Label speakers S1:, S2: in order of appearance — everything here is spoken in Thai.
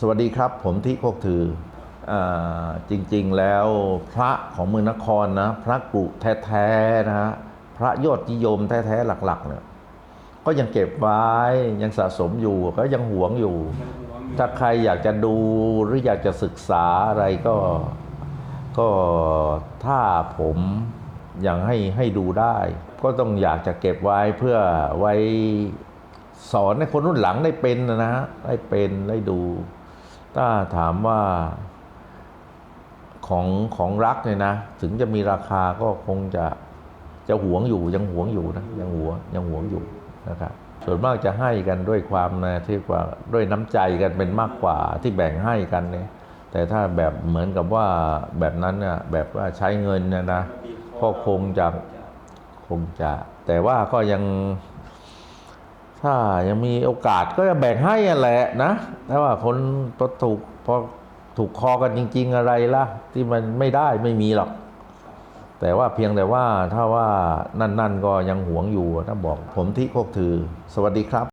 S1: สวัสดีครับ ผมที่โคกถืออจริงๆแล้วพระของเมืองนครนะพระกรุแท้ๆนะฮะพระยอดนิยมแท้ๆหลักๆเนี่ยก็ยังเก็บไว้ยังสะสมอยู่ก็ยังหวงอยู่ ถ้าใครอยากจะดูหรืออยากจะศึกษาอะไรก็ ก็ถ้าผมยังให้ให้ดูได้ ก็ต้องอยากจะเก็บไว้เพื่อไว้สอนให้คนรุ่นหลังได้เป็นนะฮะได้เป็นได้ดู ถ้าถามว่าของของรักเนี่ยนะ ถึงจะมีราคาก็คงจะจะหวงอยู่ยังหวงอยู่นะยังหวงยังหวงอยู่นะครับส่วนมากจะให้กันด้วยความนะที่ว่าด้วยน้ำใจกันเป็นมากกว่าที่แบ่งให้กันเนี่ยแต่ถ้าแบบเหมือนกับว่าแบบนั้นเนี่ยแบบว่าใช้เงินเนี่ยนะก็คงจะคงจะ แต่ว่าก็ยัง ถ้ายังมีโอกาสก็จะแบ่งให้อะแหละนะแต่ว่าคนพอถูกพอถูกคอกันจริง ๆ อะไรล่ะ ที่มันไม่ได้ไม่มีหรอก แต่ว่าเพียงแต่ว่าถ้าว่านั่น ๆ ก็ยังหวงอยู่ถ้าบอกผมที่โคกถือ สวัสดีครับ